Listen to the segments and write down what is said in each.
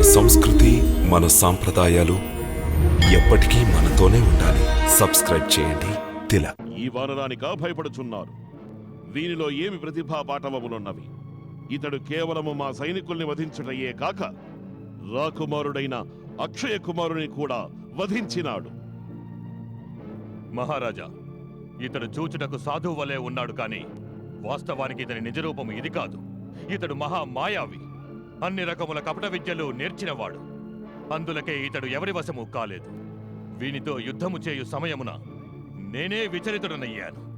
మన సంస్కృతి మన సాంప్రదాయాలు ఎప్పటికీ మనతోనే ఉండాలి. సబ్స్క్రైబ్ చేయండి. తిలక్ ఈ వానరానిక భయపడుచున్నారు. వీనిలో ఏమి ప్రతిభా పాఠవములున్నవి? ఇతడు కేవలము మా సైనికుల్ని వధించుటయే కాక రాకుమారుడైన అక్షయ కుమారుని కూడా వధించినాడు. మహారాజా ఇతడు చూచుటకు సాధువు వలె ఉన్నాడు కాని వాస్తవానికి ఇతని నిజరూపం ఇది కాదు. ఇతడు మహా మాయావి. అన్ని రకముల కపట విద్యలు నేర్చినవాడు. అందులకే ఇతడు ఎవరి వశము కాలేదు. వీనితో యుద్ధము చేయు సమయమున నేనే విచలితుడనయ్యాను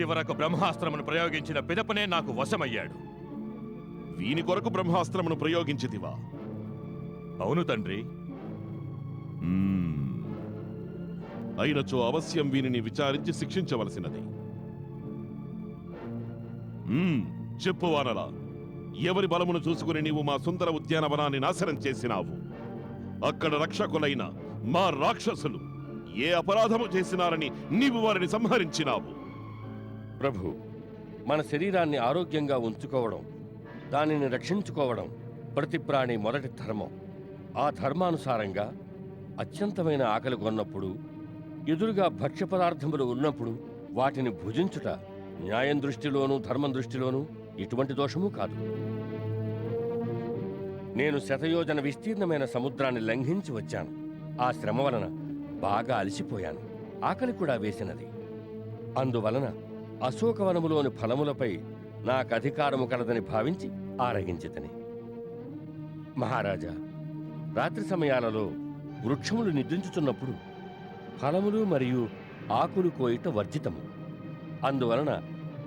చివరకు బ్రహ్మాస్త్రమును ప్రయోగించిన పిదపనే నాకు వశమయ్యాడు. వీని కొరకు బ్రహ్మాస్త్రమును ప్రయోగించితివా? అవును తండ్రి. అయినచో అవశ్యం వీనిని విచారించి శిక్షించవలసినది. చెప్పు వానరా ఎవరి బలమును చూసుకుని నీవు మా సుందర ఉద్యానవనాన్ని నాశనం చేసినావు? అక్కడ రక్షకులైన మా రాక్షసులు ఏ అపరాధము చేసినారని నీవు వారిని సంహరించినావు? ప్రభు మన శరీరాన్ని ఆరోగ్యంగా ఉంచుకోవడం దానిని రక్షించుకోవడం ప్రతి ప్రాణి మొదటి ధర్మం. ఆ ధర్మానుసారంగా అత్యంతమైన ఆకలి కొన్నప్పుడు ఎదురుగా భక్ష్య పదార్థములు ఉన్నప్పుడు వాటిని భుజించుట న్యాయం దృష్టిలోనూ ధర్మం దృష్టిలోనూ ఎటువంటి దోషమూ కాదు. నేను శతయోజన విస్తీర్ణమైన సముద్రాన్ని లంఘించి వచ్చాను. ఆ శ్రమ వలన బాగా అలసిపోయాను. ఆకలి కూడా వేసినది. అందువలన అశోకవనములోని ఫలములపై నాకు అధికారము కలదని భావించి ఆరగించితని మహారాజా రాత్రి సమయాలలో వృక్షములు నిద్రించుచున్నప్పుడు ఫలములు మరియు ఆకులు కోయిట వర్జితము. అందువలన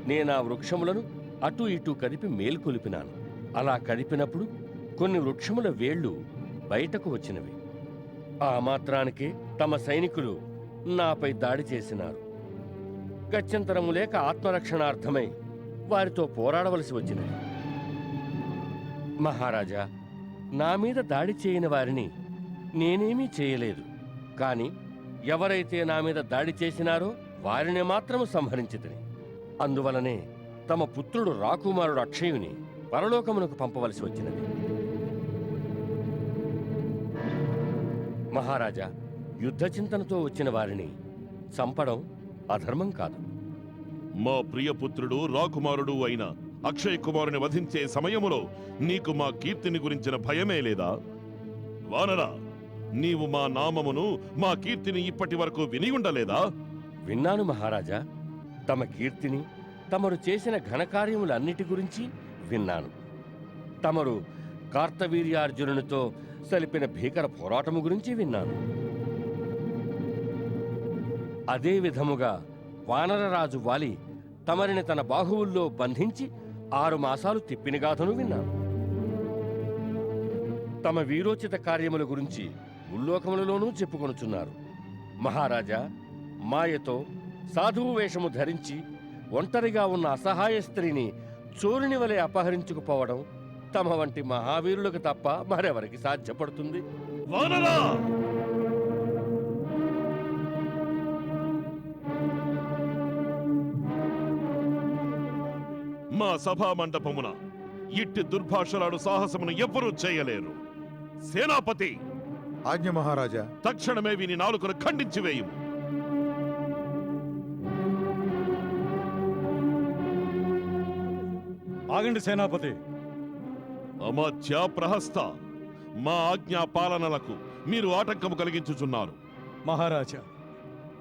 నేను ఆ వృక్షములను అటు ఇటు కదిపి మేల్కొలిపినాను అలా కదిపినప్పుడు కొన్ని వృక్షముల వేళ్ళు బయటకు వచ్చినవి. ఆ మాత్రానికే తమ సైనికులు నాపై దాడి చేసినారు. గత్యంతరము లేక ఆత్మరక్షణార్థమై వారితో పోరాడవలసి వచ్చినది. మహారాజా నా మీద దాడి చేయని వారిని నేనేమీ చేయలేదు. కాని ఎవరైతే నా మీద దాడి చేసినారో వారిని మాత్రము సంహరించితిని. అందువలనే తమ పుత్రుడు రాకుమారుడు అక్షయుని పరలోకమునకు పంపవలసి వచ్చినది. మహారాజా యుద్ధ చింతనతో వచ్చిన వారిని చంపడం అధర్మం కాదు. మా ప్రియపుత్రుడు రాకుమారుడు అయిన అక్షయ్ కుమారుని వధించే సమయములో నీకు మా కీర్తిని గురించిన భయమే లేదా? వానరా నీవు మా నామమును మా కీర్తిని ఇప్పటి వరకు విని ఉండలేదా విన్నాను మహారాజా తమ కీర్తిని తమరు చేసిన ఘనకార్యములన్నిటి గురించి విన్నాను. తమరు కార్తవీర్యార్జునునితో సలిపిన భీకర పోరాటము గురించి విన్నాను. అదే విధముగా వానరరాజు వాలి తమరిని తన బాహువుల్లో బంధించి ఆరు మాసాలు తిప్పిన గాథను విన్నాను. తమ వీరోచిత కార్యముల గురించి ఉల్లోకములలోనూ చెప్పుకొనుచున్నారు. మహారాజా మాయతో సాధువు వేషము ధరించి ఒంటరిగా ఉన్న అసహాయ స్త్రీని చోరుని వలె అపహరించుకుపోవడం తమ వంటి మహావీరులకు తప్ప మరెవరికి సాధ్యపడుతుంది? వానరా! మా సభా మండపమున ఇట్టి దుర్భాషలాడు సాహసమును ఎవ్వరూ చేయలేరు. సేనాపతి! ఆజ్ఞ మహారాజా! తక్షణమే వీని నాలుకను ఖండించి వేయుము. ఆగండి సేనాపతి. అమాత్య ప్రహస్త మా ఆజ్ఞా పాలనలకు మీరు ఆటంకము కలిగించుచున్నారు. మహారాజా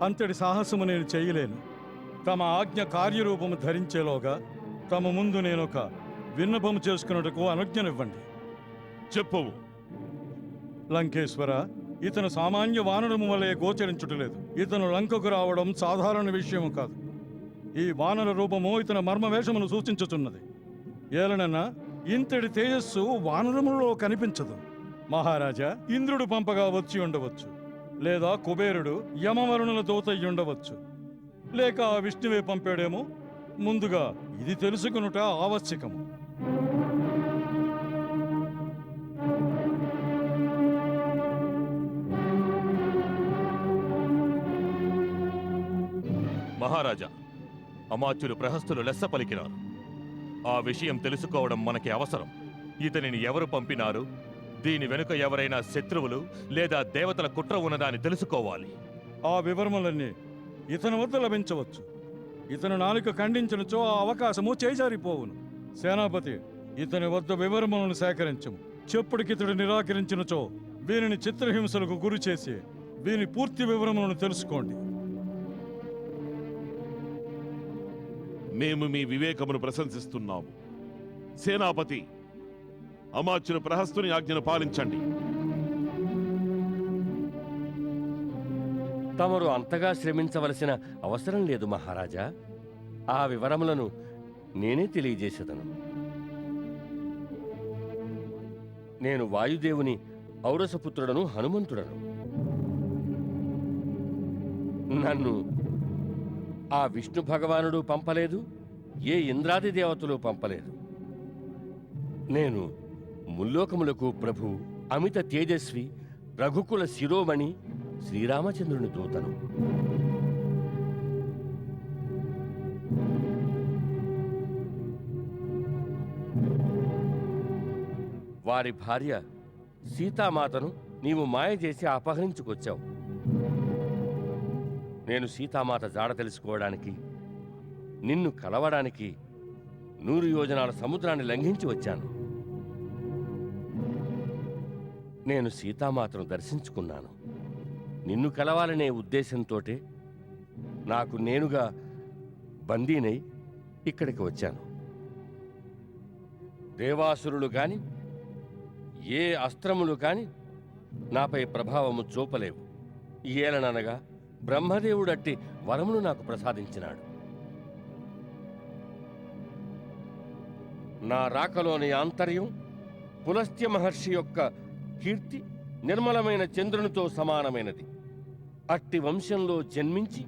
అంతటి సాహసము నేను చేయలేను. తమ ఆజ్ఞ కార్యరూపము ధరించేలోగా తమ ముందు నేనొక విన్నపము చేసుకున్నట్టుకు అనుజ్ఞనివ్వండి. చెప్పవు. లంకేశ్వర ఇతను సామాన్య వానరము వలె గోచరించుటలేదు. ఇతను లంకకు రావడం సాధారణ విషయము కాదు. ఈ వానర రూపము ఇతని మర్మవేషమును సూచించుచున్నది. ఏలనన్నా ఇంతటి తేజస్సు వానరములో కనిపించదు. మహారాజా ఇంద్రుడు పంపగా వచ్చి ఉండవచ్చు. లేదా కుబేరుడు యమవరుణుల దోతయ్యి ఉండవచ్చు. లేక ఆ విష్ణువే పంపాడేమో? ముందుగా ఇది తెలుసుకునుట ఆవశ్యకము. మహారాజా అమాత్యులు ప్రహస్తులు లెస్స పలికినారు. ఆ విషయం తెలుసుకోవడం మనకి అవసరం. ఇతనిని ఎవరు పంపినారు? దీని వెనుక ఎవరైనా శత్రువులు లేదా దేవతల కుట్ర ఉన్నదాన్ని తెలుసుకోవాలి. ఆ వివరములన్నీ ఇతని వద్ద లభించవచ్చు. ఇతను నాలుక ఖండించినచో ఆ అవకాశము చేజారిపోవును. సేనాపతి ఇతని వద్ద వివరములను సేకరించము. చెప్పుడికితడు నిరాకరించినచో వీరిని చిత్రహింసలకు గురి చేసి వీని పూర్తి వివరములను తెలుసుకోండి. మేము మీ వివేకమును ప్రశంసిస్తున్నాము. సేనాపతి అమాత్యుని ప్రహస్తుని ఆజ్ఞను పాలించండి. తమరు అంతగా శ్రమించవలసిన అవసరం లేదు మహారాజా. ఆ వివరములను నేనే తెలియజేసేదను. నేను వాయుదేవుని ఔరసపుత్రుడను హనుమంతుడను. నన్ను ఆ విష్ణు భగవానుడు పంపలేదు ఏ ఇంద్రాది దేవతలు పంపలేదు. నేను ముల్లోకములకు ప్రభు అమిత తేజస్వి రఘుకుల శిరోమణి శ్రీరామచంద్రుని దూతను. వారి భార్య సీతామాతను నీవు మాయ చేసి అపహరించుకొచ్చావు. నేను సీతామాత జాడ తెలుసుకోవడానికి నిన్ను కలవడానికి నూరు యోజనాల సముద్రాన్ని లంఘించి వచ్చాను. నేను సీతామాతను దర్శించుకున్నాను. నిన్ను కలవాలనే ఉద్దేశంతోటే నాకు నేనుగా బందీనై ఇక్కడికి వచ్చాను. దేవాసురులు కాని ఏ అస్త్రములు కాని నాపై ప్రభావము చూపలేవు. ఏలననగా బ్రహ్మదేవుడట్టి వరమును నాకు ప్రసాదించినాడు. నా రాకలోని ఆంతర్యం పులస్త్య మహర్షి యొక్క కీర్తి నిర్మలమైన చంద్రునితో సమానమైనది. అట్టి వంశంలో జన్మించి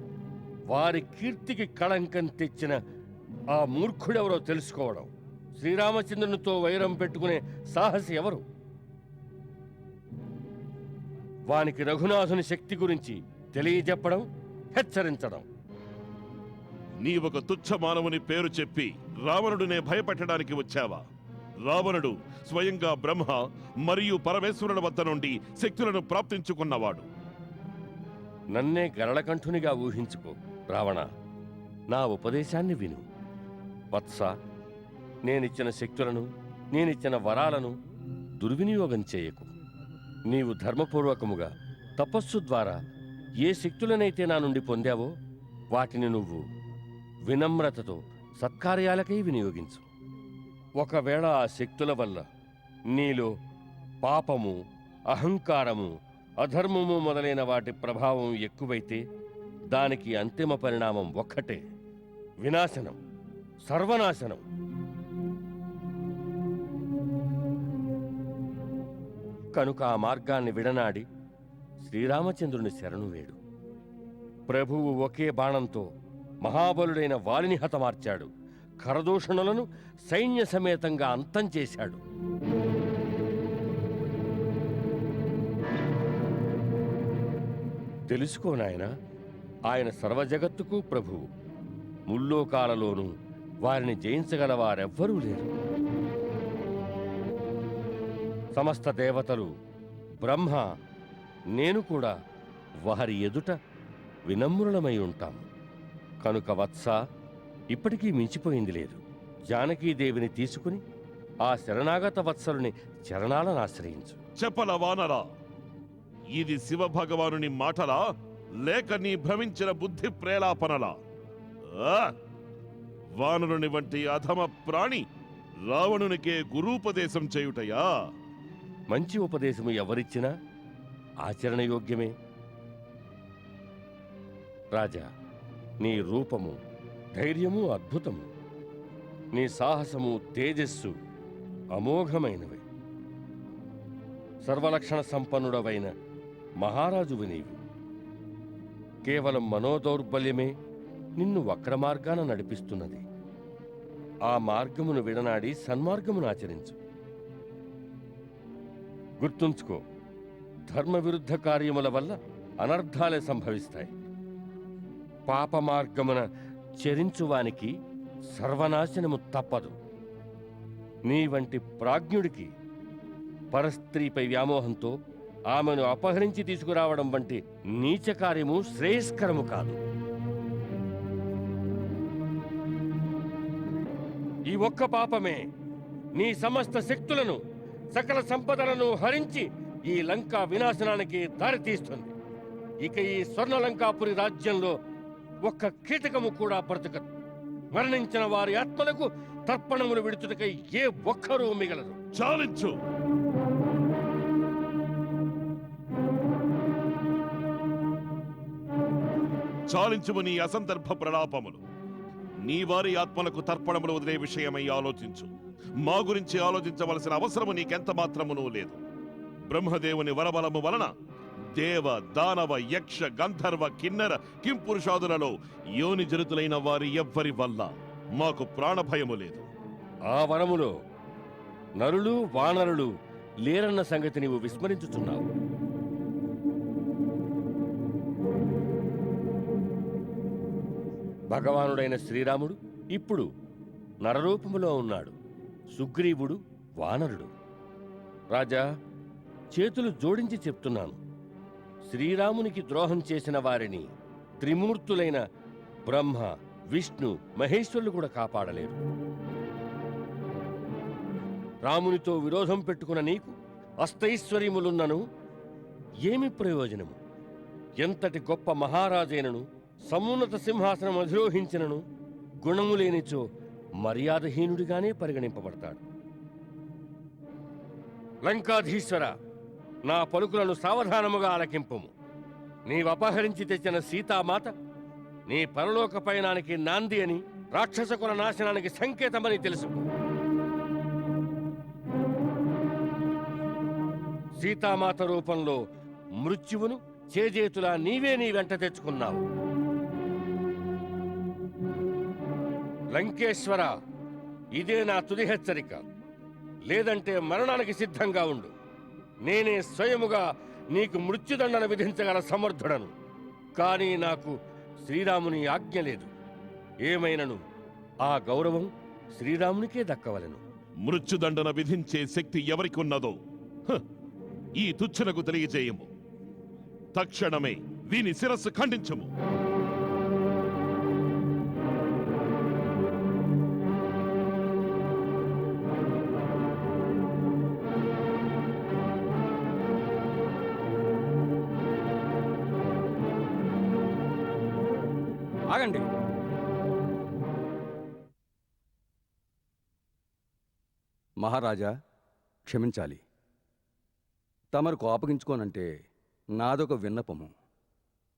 వారి కీర్తికి కళంకం తెచ్చిన ఆ మూర్ఖుడెవరో తెలుసుకోవడం. శ్రీరామచంద్రునితో వైరం పెట్టుకునే సాహసి ఎవరు? వానికి రఘునాథుని శక్తి గురించి తెలియజెప్పడం హెచ్చరించడం. నీ ఒక తుచ్చ మానవుని పేరు చెప్పి రావణుడినే భయపెట్టడానికి వచ్చావా? రావణుడు స్వయంగా బ్రహ్మ మరియు పరమేశ్వరుల వద్ద నుండి శక్తులను ప్రాప్తించుకున్నవాడు. నన్నే గరళకంఠునిగా ఊహించుకో రావణ. నా ఉపదేశాన్ని విను. వత్స నేనిచ్చిన శక్తులను నేనిచ్చిన వరాలను దుర్వినియోగం చేయకు. నీవు ధర్మపూర్వకముగా తపస్సు ద్వారా ఏ శక్తులనైతే నా నుండి పొందావో వాటిని నువ్వు వినమ్రతతో సత్కార్యాలకై వినియోగించు. ఒకవేళ ఆ శక్తుల వల్ల నీలో పాపము అహంకారము అధర్మము మొదలైన వాటి ప్రభావం ఎక్కువైతే దానికి అంతిమ పరిణామం ఒక్కటే వినాశనం సర్వనాశనం. కనుక ఆ మార్గాన్ని విడనాడి శ్రీరామచంద్రుని శరణు వేడు. ప్రభువు ఒకే బాణంతో మహాబలుడైన వాలిని హతమార్చాడు. ఖరదూషణులను సైన్య సమేతంగా అంతం చేశాడు. తెలుసుకో నాయన ఆయన సర్వజగత్తుకు ప్రభువు. ముల్లోకాలలోనూ వారిని జయించగల వారెవ్వరూ లేరు. సమస్త దేవతలు బ్రహ్మ నేను కూడా వారి ఎదుట వినమ్రులమై ఉంటాం. కనుక వత్స ఇప్పటికీ మించిపోయింది లేదు. జానకీదేవిని తీసుకుని ఆ శరణాగత వత్సలుని చరణాలను ఆశ్రయించు. చెప్పల వానరా? ఇది శివ భగవానుని మాటలా? లేక నీ భ్రమించిన బుద్ధి ప్రేలాపనలా! వానరుని వంటి అధమ ప్రాణి రావణునికే గురూపదేశం చేయుటయా? మంచి ఉపదేశము ఎవరిచ్చినా ఆచరణయోగ్యమే? రాజా నీ రూపము ధైర్యము అద్భుతము. నీ సాహసము తేజస్సు అమోఘమైనవి. సర్వలక్షణ సంపన్నుడవైన మహారాజువి నీవు. కేవలం మనోదౌర్బల్యమే నిన్ను వక్ర మార్గాన నడిపిస్తున్నది. ఆ మార్గమును విడనాడి సన్మార్గమును ఆచరించు. గుర్తుంచుకో ధర్మ విరుద్ధ కార్యముల వల్ల అనర్థాలే సంభవిస్తాయి. పాప మార్గమున చరించువానికి సర్వనాశనము తప్పదు. నీ వంటి ప్రాజ్ఞుడికి పరస్త్రీపై వ్యామోహంతో ఆమెను అపహరించి తీసుకురావడం వంటి నీచ కార్యము శ్రేయస్కరము కాదు. ఈ ఒక్క పాపమే నీ సమస్త శక్తులను సకల సంపదలను హరించి ఈ లంకా వినాశనానికి దారితీస్తుంది. ఇక ఈ స్వర్ణలంకాపురి రాజ్యంలో ఒక్క కీటకము కూడా బ్రతకదు. మరణించిన వారి ఆత్మలకు తర్పణములు విడుచుటకై ఏ ఒక్కరూ మిగలదు చాలించు. చాలించుము నీ అసందర్భ ప్రలాపములు. నీ వారి ఆత్మలకు తర్పణములు వదిలే విషయమై ఆలోచించు. మా గురించి ఆలోచించవలసిన అవసరము నీకెంత మాత్రమునూ లేదు. బ్రహ్మదేవుని వరబలము వలన దేవ దానవ యక్ష గంధర్వ కిన్నెర కింపురుషాదులలో యోని జరుతులైన వారి ఎవ్వరి వల్ల మాకు ప్రాణభయము లేదు. ఆ వనములో నరులు వానరులు లేరన్న సంగతి నీవు విస్మరించుచున్నావు. భగవానుడైన శ్రీరాముడు ఇప్పుడు నరరూపములో ఉన్నాడు. సుగ్రీవుడు వానరుడు. రాజా చేతులు జోడించి చెప్తున్నాను. శ్రీరామునికి ద్రోహం చేసిన వారిని త్రిమూర్తులైన బ్రహ్మ విష్ణు మహేశ్వరులు కూడా కాపాడలేరు. రామునితో విరోధం పెట్టుకున్న నీకు అష్టైశ్వర్యములున్నను ఏమి ప్రయోజనము? ఎంతటి గొప్ప మహారాజైనను సమున్నత సింహాసనం అధిరోహించినను గుణము లేనిచో మర్యాదహీనుడిగానే పరిగణింపబడతాడు. లంకాధీశ్వర నా పలుకులను సావధానముగా ఆలకింపుము. నీవపహరించి తెచ్చిన సీతామాత నీ పరలోక పయనానికి నాంది అని రాక్షస కుల నాశనానికి సంకేతమని తెలుసు సీతామాత రూపంలో మృత్యువును చేజేతులా నీవే నీ వెంట తెచ్చుకున్నావు. లంకేశ్వర ఇదే నా తుది హెచ్చరిక. లేదంటే మరణానికి సిద్ధంగా ఉండు. నేనే స్వయముగా నీకు మృత్యుదండన విధించగల సమర్థుడను. కానీ నాకు శ్రీరాముని ఆజ్ఞ లేదు. ఏమైనను? ఆ గౌరవం శ్రీరామునికే దక్కవలెను. మృత్యుదండన విధించే శక్తి ఎవరికి ఉన్నదో ఈ తుచ్చనకు తెలియజేయము. తక్షణమే వీని శిరస్సు ఖండించము. ఆగండి. మహారాజా క్షమించాలి. తమరు కోపగించుకోనంటే నాదొక విన్నపము.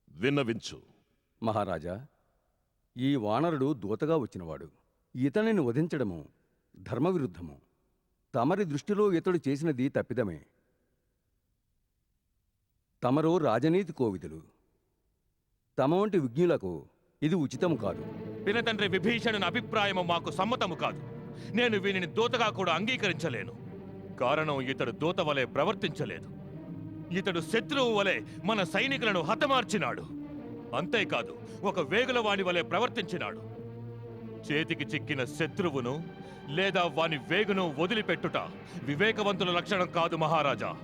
విన్నవించు. మహారాజా ఈ వానరుడు దూతగా వచ్చినవాడు. ఇతనిని వధించడము ధర్మవిరుద్ధము. తమరి దృష్టిలో ఇతడు చేసినది తప్పిదమే. తమరు రాజనీతి కోవిదులు. తమ వంటి విజ్ఞులకు ఇది ఉచితం కాదు. పినతండ్రి విభీషణుని అభిప్రాయము మాకు సమ్మతము కాదు. నేను వీనిని దూతగా కూడా అంగీకరించలేను. కారణం ఇతడు దూత వలె ప్రవర్తించలేదు. ఇతడు శత్రువు వలె మన సైనికులను హతమార్చినాడు. అంతేకాదు ఒక వేగులవాణి వలె ప్రవర్తించినాడు. చేతికి చిక్కిన శత్రువును లేదా వాని వేగును వదిలిపెట్టుట వివేకవంతుల లక్షణం కాదు మహారాజా.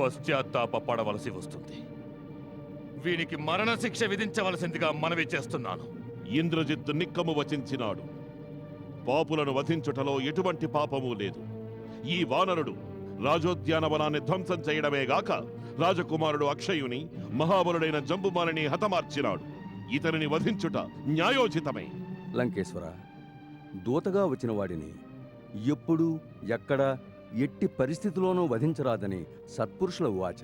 పశ్చాత్తాప పడవలసి వస్తుంది. వీనికి మరణశిక్ష విధించవలసిందిగా మనవి చేస్తున్నాను. ఇంద్రజిత్తు నిక్కము వచించినాడు. పాపులను వధించుటలో ఎటువంటి పాపము లేదు. ఈ వానరుడు రాజోద్యానవనాన్ని ధ్వంసం చేయడమే గాక రాజకుమారుడు అక్షయుని మహాబలుడైన జంబుమాలిని హతమార్చినాడు. ఇతనిని వధించుట న్యాయోచితమే. లంకేశ్వర దూతగా వచ్చిన వాడిని ఎప్పుడు ఎక్కడ ఎట్టి పరిస్థితిలోనూ వధించరాదని సత్పురుషుల ఉవాచ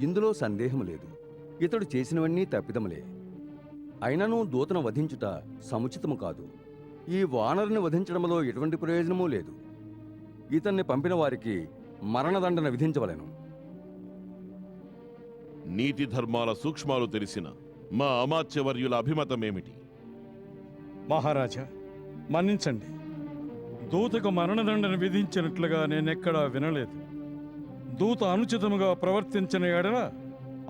ఇందులో సందేహం లేదు. ఇతడు చేసినవన్నీ తప్పిదములే. అయినను దూతను వధించుట సముచితము కాదు. ఈ వానరుని వధించడంలో ఎటువంటి ప్రయోజనమూ లేదు. ఇతన్ని పంపిన వారికి మరణదండన విధించవలెను. నీతి ధర్మాల సూక్ష్మాలు తెలిసిన మా అమాత్యవర్యుల అభిమతమేమిటి? మహారాజా మన్నించండి. దూతకు మరణదండన విధించినట్లుగా నేనెక్కడా వినలేదు. దూత అనుచితముగా ప్రవర్తించిన ఎడల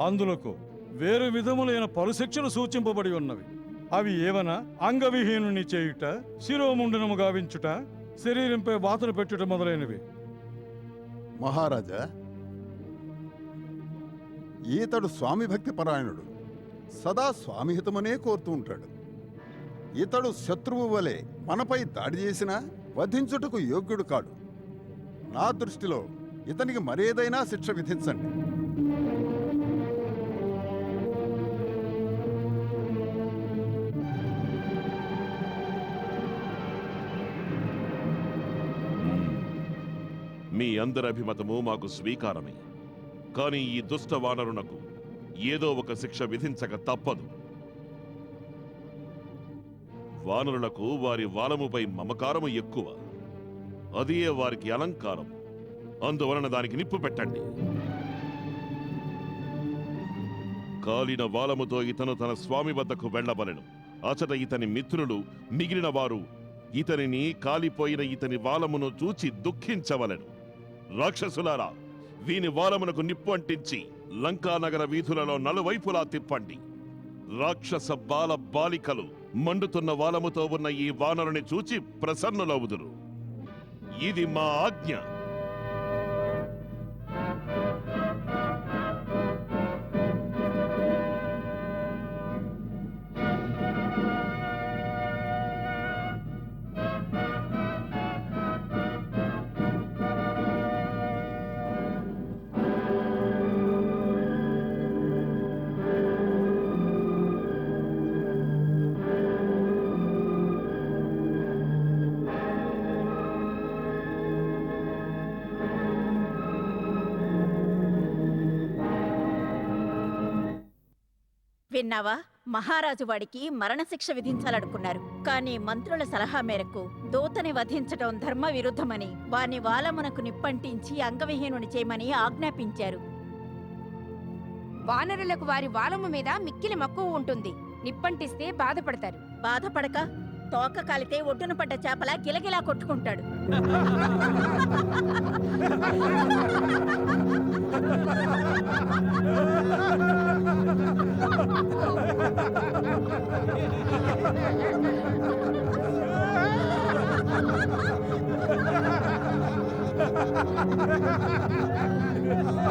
అందులకు వేరు విధములైన పలుశిక్షలు సూచింపబడి ఉన్నవి. అవి ఏవన? అంగవిహీనుని చేయుట శిరోముండనము గావించుట శరీరంపై బాతలు పెట్టుట మొదలైనవి. మహారాజా ఈతడు స్వామి భక్తి పరాయణుడు. సదా స్వామిహితమనే కోరుతూ ఉంటాడు. ఇతడు శత్రువు వలె మనపై దాడి చేసినా వధించుటకు యోగ్యుడు కాడు. నా దృష్టిలో ఇతనికి మరేదైనా శిక్ష విధించండి. మీ అందరి అభిమతము మాకు స్వీకారమే. కానీ ఈ దుష్ట వానరునకు ఏదో ఒక శిక్ష విధించక తప్పదు. వానరులకు వారి వాలముపై మమకారము ఎక్కువ. అదే వారికి అలంకారం. అందువలన దానికి నిప్పు పెట్టండి. కాలిన వాలముతో ఇతను తన స్వామి వద్దకు వెళ్ళవలెను. అచట ఇతని మిత్రులు మిగిలిన వారు ఇతనిని కాలిపోయిన ఇతని వాలమును చూచి దుఃఖించవలను. రాక్షసులారా వీని వాలమునకు నిప్పు అంటించి లంకానగర వీధులలో నలువైపులా తిప్పండి. రాక్షస బాల బాలికలు మండుతున్న వాలముతో ఉన్న ఈ వానరుని చూచి ప్రసన్నులవుదురు. ఇది మా ఆజ్ఞ. విన్నావా? మహారాజు వాడికి మరణశిక్ష విధించాలనుకున్నారు. కానీ మంత్రుల సలహా మేరకు దూతని వధించటం ధర్మ విరుద్ధమని వాని వాలమునకు నిప్పంటించి అంగవిహీనుని చేయమని ఆజ్ఞాపించారు. వానరులకు వారి వాలము మీద మిక్కిలి మక్కువ ఉంటుంది. నిప్పంటిస్తే బాధపడతారు. బాధపడక తోక కాలితే ఒడ్డున పడ్డ చేపల గిలగిలా కొట్టుకుంటాడు. ఆ